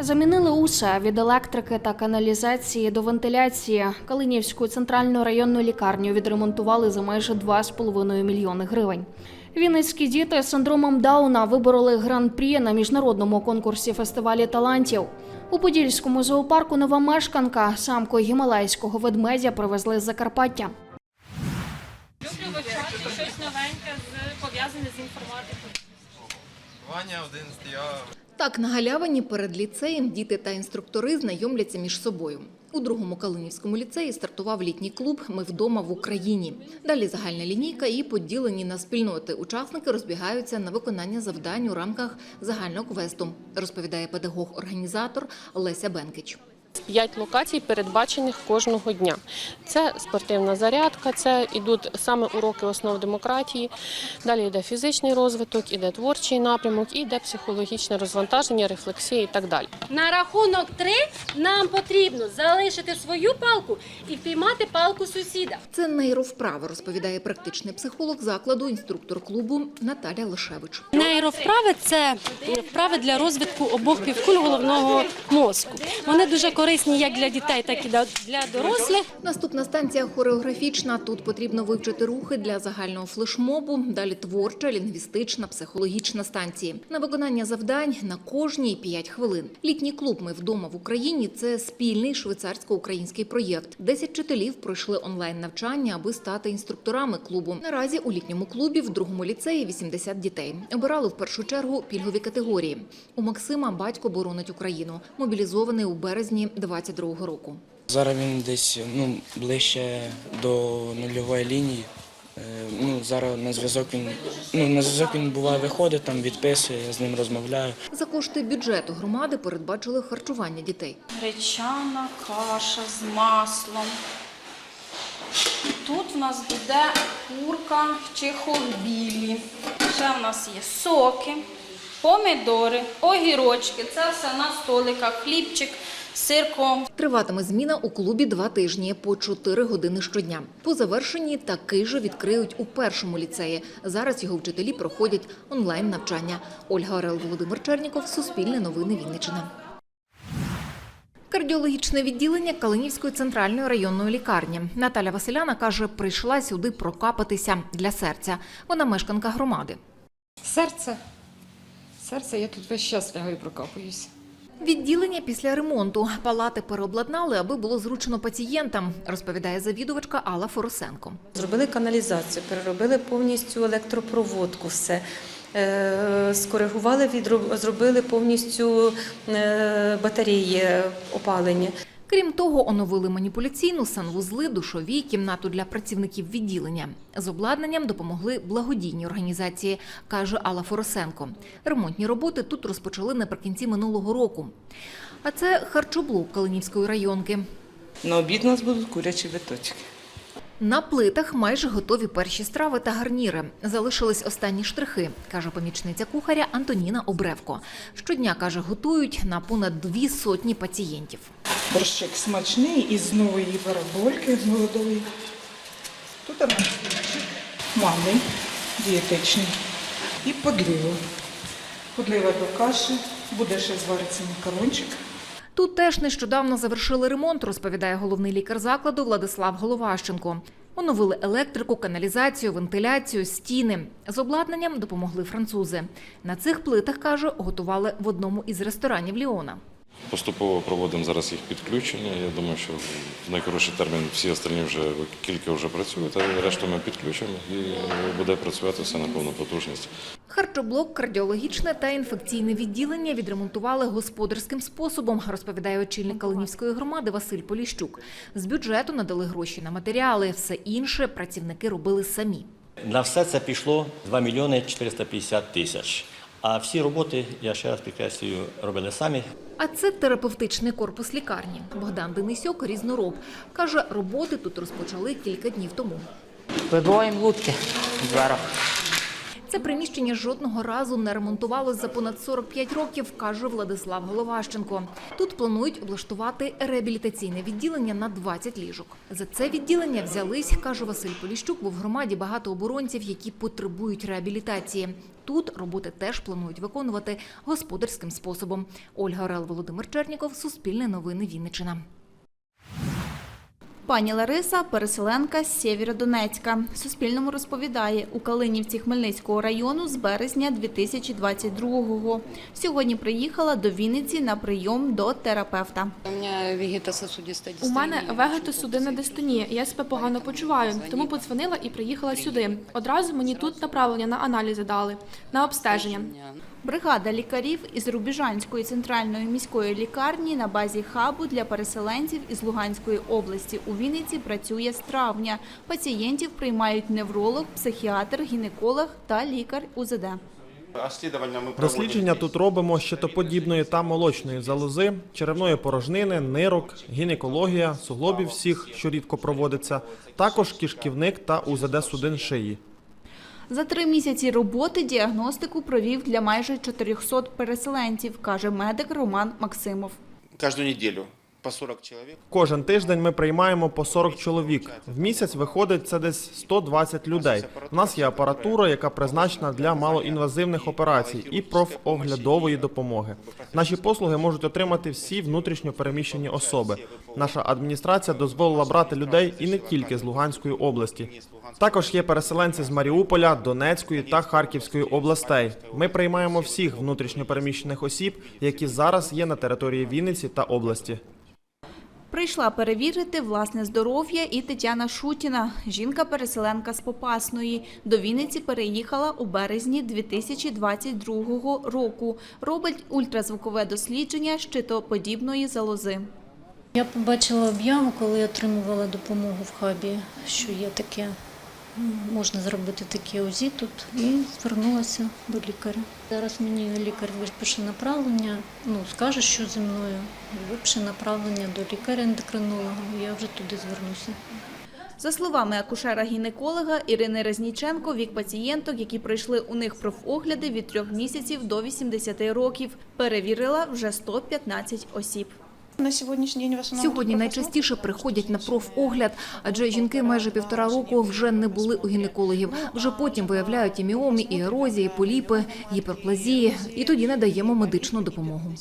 Замінили усе від електрики та каналізації до вентиляції. Калинівську центральну районну лікарню відремонтували за майже 2,5 мільйони гривень. Вінницькі діти з синдромом Дауна вибороли гран-прі на міжнародному конкурсі фестивалі талантів. У Подільському зоопарку нова мешканка самку гімалайського ведмедя привезли з Закарпаття. Люблю вивчати щось новеньке з пов'язане з інформатикою. Ваня 11, я Так, на галявині перед ліцеєм діти та інструктори знайомляться між собою. У другому Калинівському ліцеї стартував літній клуб Ми вдома в Україні. Далі загальна лінійка і поділені на спільноти. Учасники розбігаються на виконання завдань у рамках загального квесту, розповідає педагог-організатор Леся Бенкич. П'ять локацій передбачених кожного дня. Це спортивна зарядка, це йдуть саме уроки основ демократії. Далі йде фізичний розвиток, іде творчий напрямок, і йде психологічне розвантаження, рефлексія і так далі. На рахунок три нам потрібно залишити свою палку і впіймати палку сусіда. Це нейровправа, розповідає практичний психолог закладу, інструктор клубу Наталя Лишевич. Нейровправи це вправи для розвитку обох півкуль головного мозку. Вони дуже корисні як для дітей, так і для дорослих. Наступна станція хореографічна. Тут потрібно вивчити рухи для загального флешмобу. Далі творча, лінгвістична, психологічна станції. На виконання завдань на кожній 5 хвилин. Літній клуб Ми вдома в Україні це спільний швейцарсько-український проєкт. Десять вчителів пройшли онлайн навчання, аби стати інструкторами клубу. Наразі у літньому клубі в другому ліцеї 80 дітей. Обирали в першу чергу пільгові категорії. У Максима батько боронить Україну, мобілізований у березні 22-го року. Зараз він десь ну, ближче до нульової лінії. Е, Ну, зараз на зв'язок він ну, на зв'язок він буває виходить, там відписує, я з ним розмовляю. За кошти бюджету громади передбачили харчування дітей. гречана каша з маслом. Тут в нас буде курка чи білі. Ще в нас є соки, помідори, огірочки. Це все на столиках, хлібчик сирком. Триватиме зміна у клубі два тижні по 4 години щодня. По завершенні такий же відкриють у першому ліцеї. Зараз його вчителі проходять онлайн навчання. Ольга Орел, Володимир Черніков, Суспільне новини Вінниччина. Кардіологічне відділення Калинівської центральної районної лікарні. Наталя Василяна каже, прийшла сюди прокапатися для серця. Вона мешканка громади. Серце. Серце, я тут весь час лягаю і прокапуюсь. Відділення після ремонту палати переобладнали, аби було зручно пацієнтам, розповідає завідувачка Алла Форосенко. Зробили каналізацію, переробили повністю електропроводку, все. Е, Скоригували, зробили повністю е, батареї опалення. Крім того, оновили маніпуляційну санвузли, душові, кімнату для працівників відділення. З обладнанням допомогли благодійні організації, каже Алла Форосенко. Ремонтні роботи тут розпочали наприкінці минулого року. А це харчоблок Калинівської районки. На обід у нас будуть курячі биточки. На плитах майже готові перші страви та гарніри. Залишились останні штрихи, каже помічниця кухаря Антоніна Обревко. Щодня каже, готують на понад дві сотні пацієнтів. Борщик смачний із нової барабольки молодої. Тут борщик манний, дієтичний. І подлива. Подлива до каші. Буде ще звариться макарончик. Тут теж нещодавно завершили ремонт, розповідає головний лікар закладу Владислав Головащенко. Оновили електрику, каналізацію, вентиляцію, стіни. З обладнанням допомогли французи. На цих плитах, каже, готували в одному із ресторанів Ліона. Поступово проводимо зараз їх підключення. Я думаю, що в найкоротший термін всі остальні вже кілька вже працюють, а решту ми підключимо і буде працювати все на повну потужність. Харчоблок, кардіологічне та інфекційне відділення відремонтували господарським способом, розповідає очільник Калинівської громади Василь Поліщук. З бюджету надали гроші на матеріали, все інше працівники робили самі. На все це пішло 2 мільйони 450 тисяч. А всі роботи, я ще раз підкреслюю, робили самі. А це терапевтичний корпус лікарні. Богдан Денисюк різнороб. Каже, роботи тут розпочали кілька днів тому. Вибиваємо лутки з дверах. Це приміщення жодного разу не ремонтувалось за понад 45 років, каже Владислав Головащенко. Тут планують облаштувати реабілітаційне відділення на 20 ліжок. За це відділення взялись, каже Василь Поліщук, бо в громаді багато оборонців, які потребують реабілітації. Тут роботи теж планують виконувати господарським способом. Ольга Орел, Володимир Черніков, Суспільне новини Вінниччина. Пані Лариса – переселенка з Сєвєродонецька. Суспільному розповідає, у Калинівці Хмельницького району з березня 2022-го. Сьогодні приїхала до Вінниці на прийом до терапевта. У мене вегетосудинна дистонія, я себе погано почуваю, тому подзвонила і приїхала сюди. Одразу мені тут направлення на аналізи дали, на обстеження. Бригада лікарів із Рубіжанської центральної міської лікарні на базі хабу для переселенців із Луганської області у Вінниці працює з травня. Пацієнтів приймають невролог, психіатр, гінеколог та лікар УЗД. Дослідження тут робимо щитоподібної та молочної залози, черевної порожнини, нирок, гінекологія, суглобів всіх, що рідко проводиться, також кишківник та УЗД судин шиї. За три місяці роботи діагностику провів для майже 400 переселенців, каже медик Роман Максимов. Каждую неделю по 40 человек. Кожен тиждень ми приймаємо по 40 чоловік. В місяць виходить це десь 120 людей. У нас є апаратура, яка призначена для малоінвазивних операцій і профоглядової допомоги. Наші послуги можуть отримати всі внутрішньо переміщені особи. Наша адміністрація дозволила брати людей і не тільки з Луганської області. Також є переселенці з Маріуполя, Донецької та Харківської областей. Ми приймаємо всіх внутрішньо переміщених осіб, які зараз є на території Вінниці та області. Прийшла перевірити власне здоров'я і Тетяна Шутіна. Жінка-переселенка з Попасної. До Вінниці переїхала у березні 2022 року. Робить ультразвукове дослідження щитоподібної залози. Я побачила об'яву, коли отримувала допомогу в хабі, що є таке, можна зробити таке УЗІ тут, і звернулася до лікаря. Зараз мені лікар випише направлення, ну скаже, що зі мною, випише направлення до лікаря-ендокринолога, я вже туди звернуся. За словами акушера-гінеколога Ірини Резніченко, вік пацієнток, які пройшли у них профогляди від 3 місяців до 80 років, перевірила вже 115 осіб. На сьогоднішній день в основному Сьогодні найчастіше приходять на профогляд, адже жінки майже півтора року вже не були у гінекологів. Вже потім виявляють і міомі, і ерозії, поліпи, гіперплазії, і тоді надаємо медичну допомогу.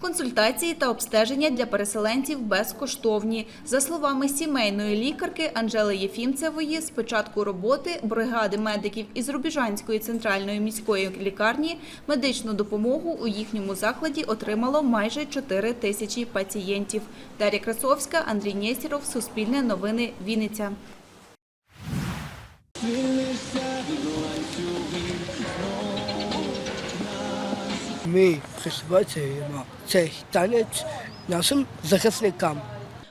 Консультації та обстеження для переселенців безкоштовні. За словами сімейної лікарки Анжели Єфімцевої, з початку роботи бригади медиків із Рубіжанської центральної міської лікарні медичну допомогу у їхньому закладі отримало майже 4 тисячі пацієнтів. Дар'я Красовська, Андрій Нєсіров, Суспільне новини, Вінниця. Ми присвячуємо цей танець нашим захисникам.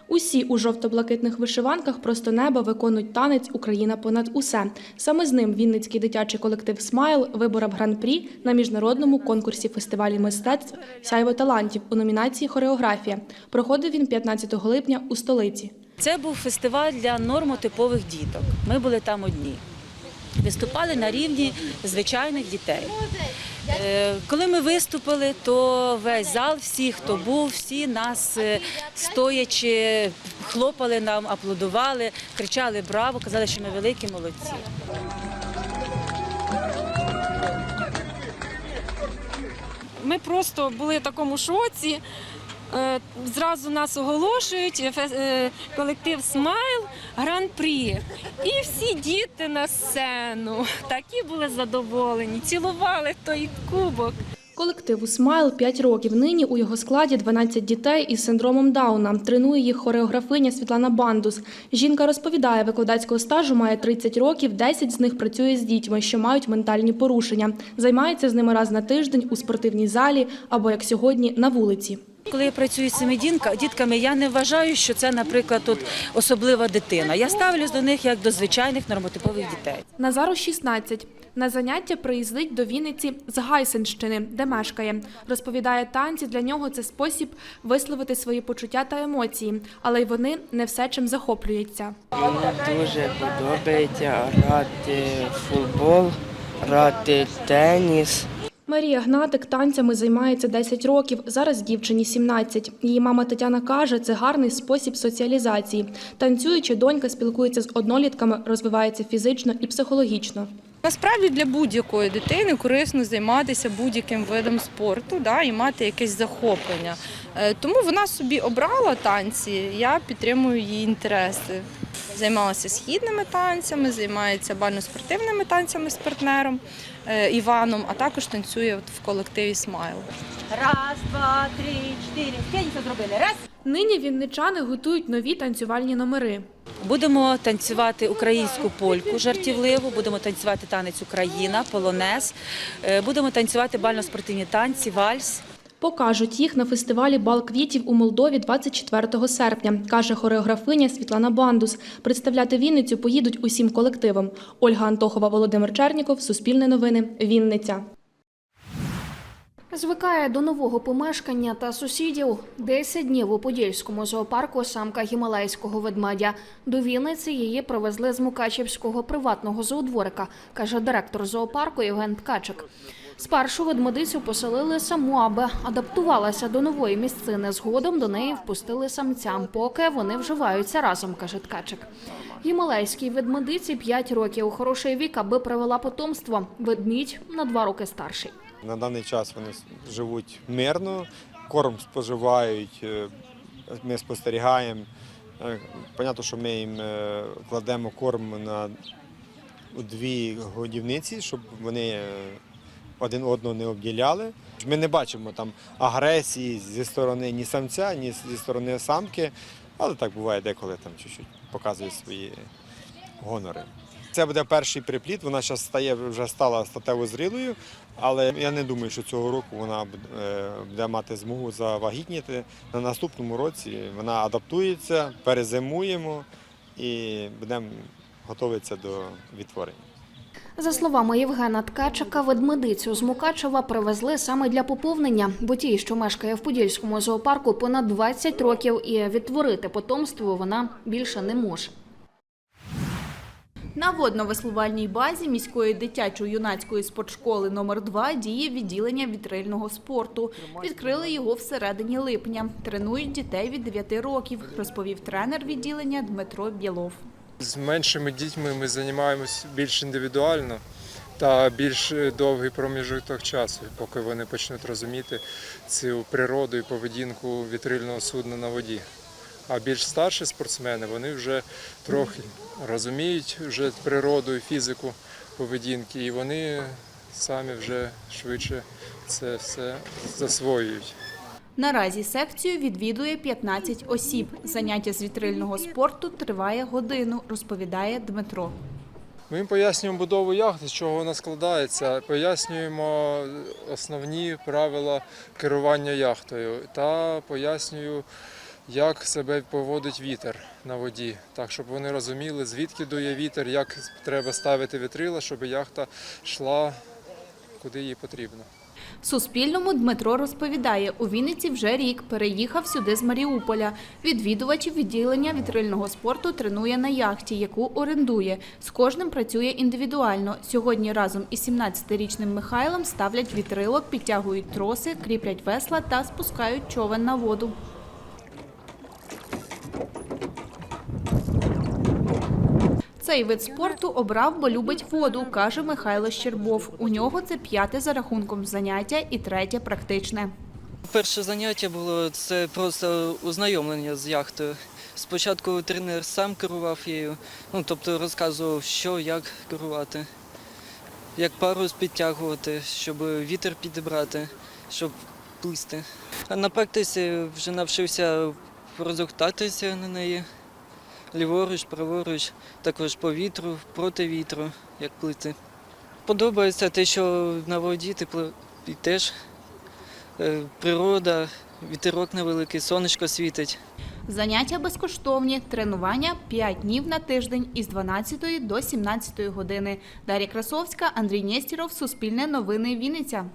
Усі у жовто-блакитних вишиванках просто неба виконують танець Україна понад усе. Саме з ним Вінницький дитячий колектив Смайл виборов гран-прі на міжнародному конкурсі фестивалі мистецтв Сяйво талантів у номінації Хореографія. Проходив він 15 липня у столиці. Це був фестиваль для нормотипових діток. Ми були там одні. Виступали на рівні звичайних дітей. Е, Коли ми виступили, то весь зал, всі, хто був, всі нас е, стоячи, хлопали нам, аплодували, кричали браво, казали, що ми великі молодці. Ми просто були в такому шоці. Е, Зразу нас оголошують е, е, колектив Смайл гран-прі. І всі діти на сцену. Такі були задоволені, цілували той кубок. Колективу Смайл 5 років. Нині у його складі 12 дітей із синдромом Дауна. Тренує їх хореографиня Світлана Бандус. Жінка розповідає, викладацького стажу має 30 років, 10 з них працює з дітьми, що мають ментальні порушення. Займається з ними раз на тиждень у спортивній залі або, як сьогодні, на вулиці. Коли я працюю з цими дітка- дітками, я не вважаю, що це, наприклад, от особлива дитина. Я ставлюсь до них як до звичайних нормотипових дітей. Назару 16. На заняття приїздить до Вінниці з Гайсенщини, де мешкає. Розповідає, танці для нього це спосіб висловити свої почуття та емоції, але й вони не все чим захоплюються. Мені дуже подобається грати в футбол грати теніс. Марія Гнатик танцями займається 10 років. Зараз дівчині 17. Її мама Тетяна каже, це гарний спосіб соціалізації. Танцюючи, донька спілкується з однолітками, розвивається фізично і психологічно. Насправді для будь-якої дитини корисно займатися будь-яким видом спорту да, і мати якесь захоплення. Е, Тому вона собі обрала танці, я підтримую її інтереси. Займалася східними танцями, займається бально-спортивними танцями з партнером е, Іваном, а також танцює в колективі Смайл. Раз, два, три, чотири. П'ять зробили. Раз. Нині вінничани готують нові танцювальні номери. Будемо танцювати українську польку жартівливу, будемо танцювати танець Україна, полонез, е, будемо танцювати бально-спортивні танці, вальс. Покажуть їх на фестивалі Бал квітів у Молдові 24 серпня, каже хореографиня Світлана Бандус. Представляти Вінницю поїдуть усім колективом. Ольга Антохова, Володимир Черніков, Суспільне новини, Вінниця. Звикає до нового помешкання та сусідів. 10 днів у Подільському зоопарку самка гімалайського ведмедя. До Вінниці її привезли з Мукачівського приватного зоодворика, каже директор зоопарку Євген Ткачик. Спершу ведмедицю поселили саму, аби адаптувалася до нової місцини. Згодом до неї впустили самцям, поки вони вживаються разом, каже Ткачик. Гімалайській ведмедиці 5 років. Хороший вік, аби привела потомство. Ведмідь на 2 роки старший. На даний час вони живуть мирно, корм споживають, е, ми спостерігаємо. Е, Понятно, що ми їм е, кладемо корм на дві годівниці, щоб вони один одного не обділяли. Ми не бачимо там агресії зі сторони ні самця, ні зі сторони самки, але так буває деколи там чуть-чуть показує свої гонори. Це буде перший припліт. Вона зараз стає вже стала статево зрілою, але я не думаю, що цього року вона буде- е, мати змогу завагітніти. На наступному році вона адаптується, перезимуємо і будемо готуватися до відтворення. За словами Євгена Ткачика, ведмедицю з Мукачева привезли саме для поповнення, бо тій, що мешкає в Подільському зоопарку, понад 20 років, і відтворити потомство вона більше не може. На водно-веслувальній базі міської дитячо-юнацької спортшколи номер 2 діє відділення вітрильного спорту. Відкрили його всередині липня. Тренують дітей від 9 років, розповів тренер відділення Дмитро Білов. З меншими дітьми ми займаємось більш індивідуально та більш довгий проміжок часу, поки вони почнуть розуміти цю природу і поведінку вітрильного судна на воді. А більш старші спортсмени вони вже трохи розуміють вже природу і фізику поведінки, і вони самі вже швидше це все засвоюють. Наразі секцію відвідує 15 осіб. Заняття з вітрильного спорту триває годину, розповідає Дмитро. Ми пояснюємо будову яхти, з чого вона складається, пояснюємо основні правила керування яхтою та пояснюю, як себе поводить вітер на воді, так щоб вони розуміли, звідки дує вітер, як треба ставити вітрила, щоб яхта йшла куди їй потрібно. Суспільному Дмитро розповідає, у Вінниці вже рік переїхав сюди з Маріуполя. Відвідувачів відділення вітрильного спорту тренує на яхті, яку орендує. З кожним працює індивідуально. Сьогодні разом із 17-річним Михайлом ставлять вітрилок, підтягують троси, кріплять весла та спускають човен на воду. Цей вид спорту обрав, бо любить воду, каже Михайло Щербов. У нього це п'яте за рахунком заняття і третє практичне. Перше заняття було це просто ознайомлення з яхтою. Спочатку тренер сам керував її, ну тобто розказував, що як керувати, як парус підтягувати, щоб вітер підібрати, щоб плисти. А на практиці вже навчився розвертатися на неї ліворуч, праворуч, також по вітру, проти вітру, як плити. Подобається те, що на воді ти пли- йдеш, е, природа, вітерок невеликий, сонечко світить. Заняття безкоштовні, тренування 5 днів на тиждень із 12 до 17 години. Дар'я Красовська, Андрій Нєстіров, Суспільне новини Вінниця.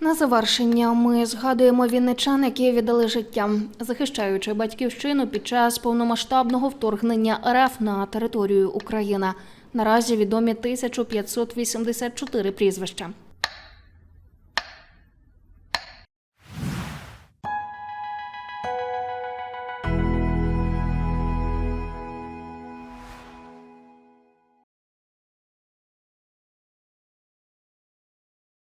На завершення ми згадуємо вінничан, які віддали життя, захищаючи батьківщину під час повномасштабного вторгнення РФ на територію України. Наразі відомі 1584 прізвища.